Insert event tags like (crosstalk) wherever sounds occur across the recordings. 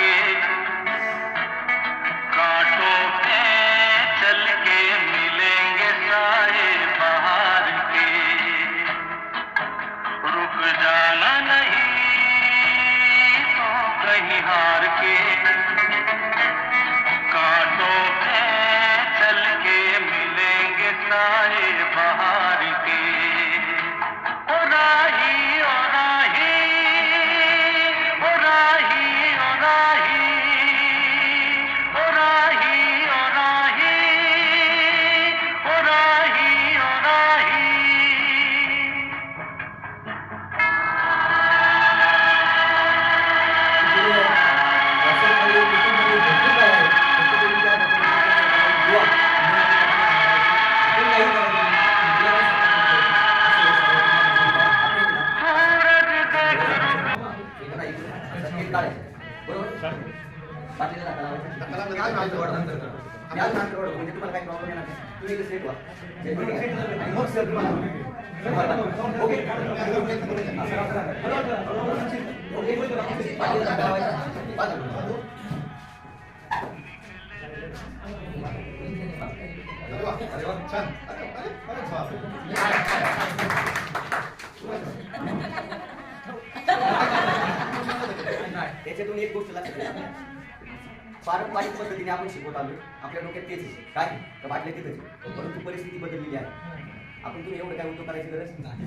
के बाकी म्हणजे तुम्हाला काही प्रॉब्लेम येणार तुम्ही इथे सेट व्हा. सर (laughs) त्याच्यातून एक गोष्ट लागते पारंपरिक पद्धतीने आपण शिकवत आलो आपल्या डोक्यात तेच आहे. काय? तर वाटलं तिथंच परंतु परिस्थिती बदललेली आहे. आपण तुम्ही एवढं काय उद्योग करायची गरज? नाही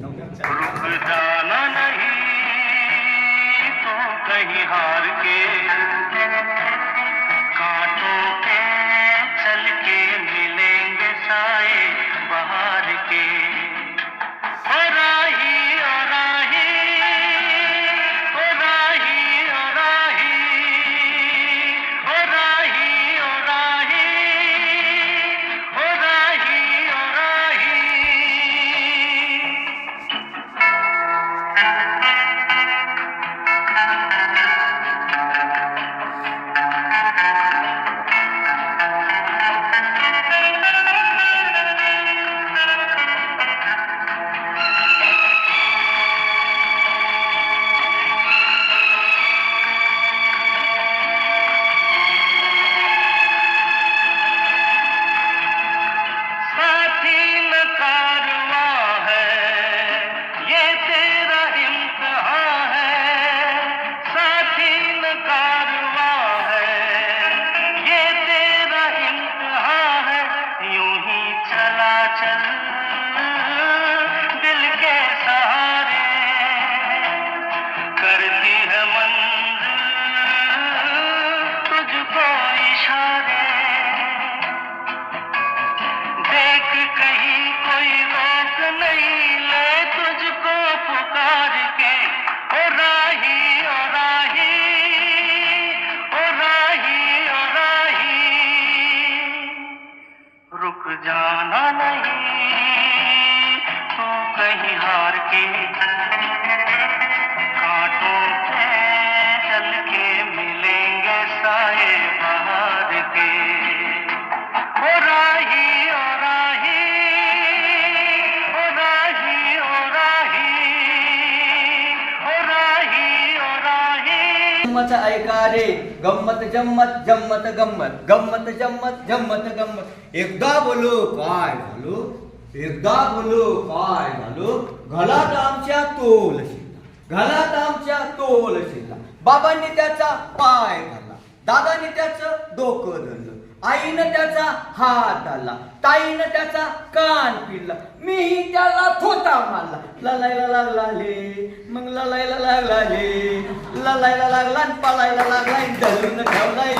यूं ही चला चल जाना नहीं तो कहीं हार के गंमत ऐका रे. गंमत जम्मत जम्मत गंमत. गंमत जम्मत जम्मत गंमत. एकदा बोलो काय झालो? एकदा बोलो काय झालो? घालात आमच्या तोल शिरला घालात आमच्या तोल शिरला बाबांनी त्याचा पाय धरला दादाने त्याचं डोकं धरलं आईनं त्याचा हात आला ताईनं त्याचा कान पिडला मीही त्याला थोता मारला. ललायला लागला ले मग ललायला लागला ले ललायला लागला पळायला लागला धरून ठेवलाय